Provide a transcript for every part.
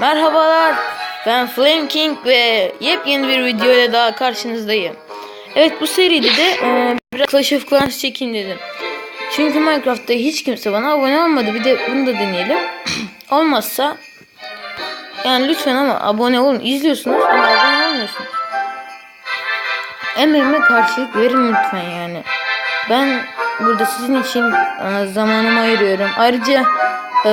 Merhabalar. Ben Flame King ve yepyeni bir video ile daha karşınızdayım. Evet bu seride de e, biraz Clash of Clans çekin dedim. Çünkü Minecraft'ta hiç kimse bana abone olmadı. Bir de bunu da deneyelim. Olmazsa yani lütfen ama abone olun. İzliyorsunuz ama abone olmuyorsunuz. Emeğime karşılık verin lütfen yani. Ben burada sizin için e, zamanımı ayırıyorum. Ayrıca e,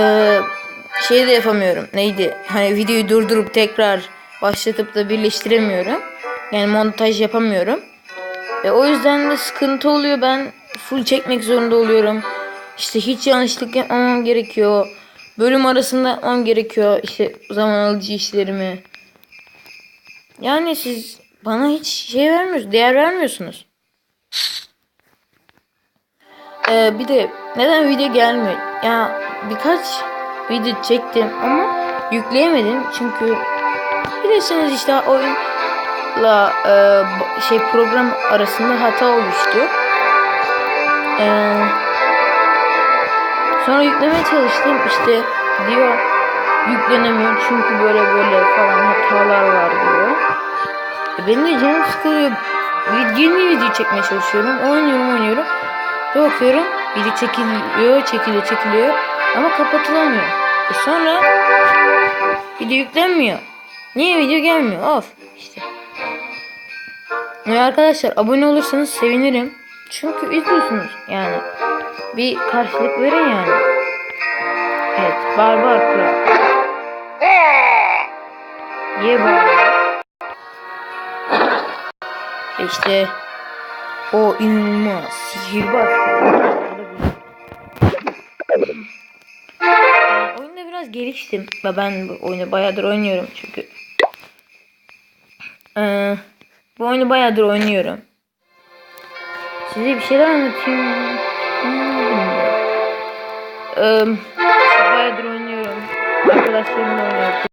şey de yapamıyorum. Neydi? Hani videoyu durdurup tekrar başlatıp da birleştiremiyorum. Yani montaj yapamıyorum. E, o yüzden de sıkıntı oluyor. Ben full çekmek zorunda oluyorum. İşte hiç yanlışlık yapmamam gerekiyor. Bölüm arasında yapmam gerekiyor. İşte zaman alıcı işlerimi. Yani siz bana hiç şey vermiyorsunuz. Değer vermiyorsunuz. Ee, bir de neden video gelmiyor? Ya birkaç video çektim ama yükleyemedim çünkü bilirsiniz işte oyunla e, şey program arasında hata oluştu. Ee, sonra yüklemeye çalıştım işte diyor yüklenemiyor çünkü böyle böyle falan hatalar var diyor. E, benim de canım sıkılıyor. Vid- Yeni video çekmeye çalışıyorum. Oynuyorum oynuyorum. Bakıyorum video çekiliyor çekiliyor çekiliyor ama kapatılamıyor. E sonra video yüklenmiyor. Niye video gelmiyor? Of işte. Ve arkadaşlar abone olursanız sevinirim. Çünkü izliyorsunuz yani. Bir karşılık verin yani. Evet Barbar Kral. Ye Barbar. İşte o inanılmaz sihirbaz. Biraz geliştim ben bu oyunu bayağıdır oynuyorum çünkü. Ee, bu oyunu bayağıdır oynuyorum. Size bir şeyler anlatayım. Hmm. Ee, bayağıdır oynuyorum. Arkadaşlarımla oynuyorum.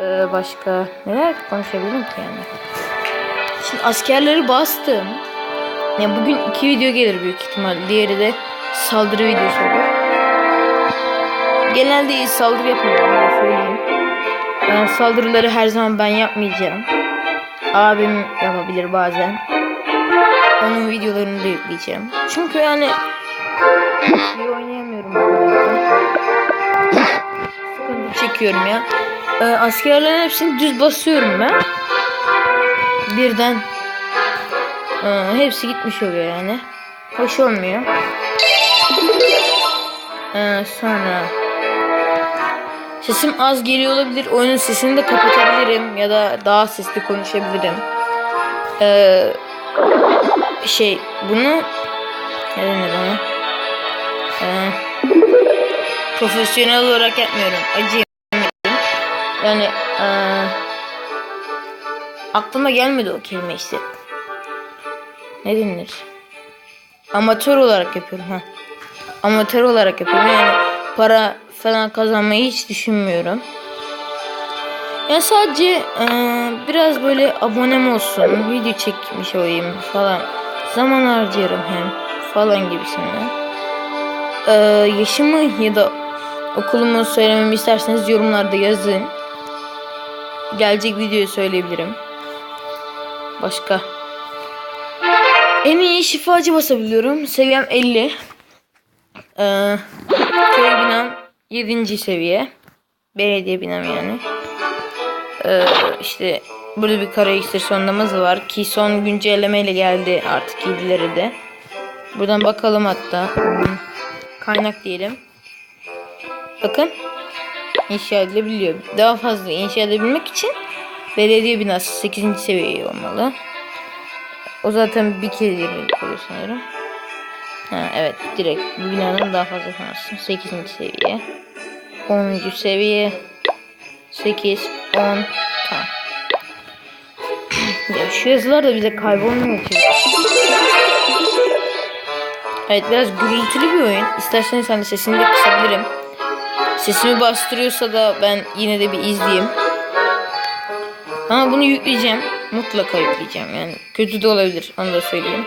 Ee, başka neler konuşabilirim ki yani? Şimdi askerleri bastım. Ya bugün iki video gelir büyük ihtimal. Diğeri de saldırı videosu olur. Genelde saldırı yapmıyorum onu söyleyeyim. Ben saldırıları her zaman ben yapmayacağım. Abim yapabilir bazen. Onun videolarını da yükleyeceğim. Çünkü yani iyi oynayamıyorum. Sıkıntı çekiyorum ya. Ee, askerlerin hepsini düz basıyorum ben birden e, hepsi gitmiş oluyor yani. Hoş olmuyor. E, sonra sesim az geliyor olabilir. Oyunun sesini de kapatabilirim ya da daha sesli konuşabilirim. E, şey bunu ne denir ona? E, profesyonel olarak yapmıyorum. Acı yani eee Aklıma gelmedi o kelime işte. Ne denir? Amatör olarak yapıyorum ha. Amatör olarak yapıyorum yani para falan kazanmayı hiç düşünmüyorum. Ya sadece e, biraz böyle abonem olsun, video çekmiş olayım falan. Zaman harcarım hem falan gibisinden. E, yaşımı ya da okulumu söylememi isterseniz yorumlarda yazın. Gelecek videoyu söyleyebilirim. Başka. En iyi şifacı basabiliyorum. Seviyem 50. Ee, köy binam 7. seviye. Belediye binam yani. Ee, işte burada bir kara iksir sondamız var ki son güncellemeyle geldi artık 7'leri de. Buradan bakalım hatta. Hmm, Kaynak diyelim. Bakın. İnşa edilebiliyor. Daha fazla inşa edebilmek için belediye binası 8. seviye olmalı. O zaten bir yerine koyuyor sanırım. Ha, evet direkt bu binanın daha fazla şansı. 8. seviye. 10. seviye. 8, 10. Tamam. ya şu yazılar da bize kaybolmuyor ki. Evet biraz gürültülü bir oyun. İsterseniz hani sesini de kısabilirim. Sesimi bastırıyorsa da ben yine de bir izleyeyim. Ama bunu yükleyeceğim. Mutlaka yükleyeceğim yani. Kötü de olabilir. Onu da söyleyeyim.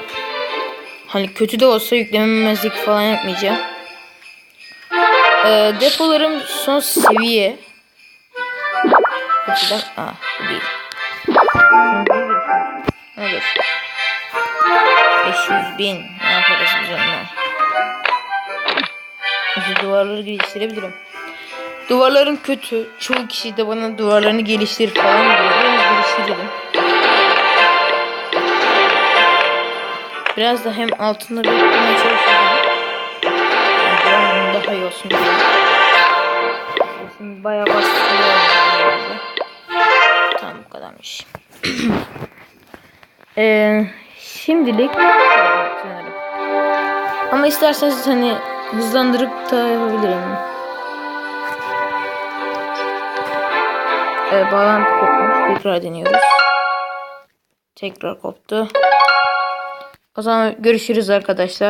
Hani kötü de olsa yüklememezlik falan yapmayacağım. Ee, depolarım son seviye. Kaçıdan? Aa değil. Olur. 500 bin. Ne yaparız biz onunla? Şu duvarları geliştirebilirim. Duvarların kötü. Çoğu kişi de bana duvarlarını geliştir falan diyor. Geliştirelim. Biraz da hem altında beklemeye çalışacağım. Yani daha iyi olsun diye. Şimdi bayağı bastırıyor. herhalde. Tamam bu kadarmış. Ee, şimdilik. Ama isterseniz hani hızlandırıp da yapabilirim. Ee, bağlantı kopmuş. Tekrar deniyoruz. Tekrar koptu. O zaman görüşürüz arkadaşlar.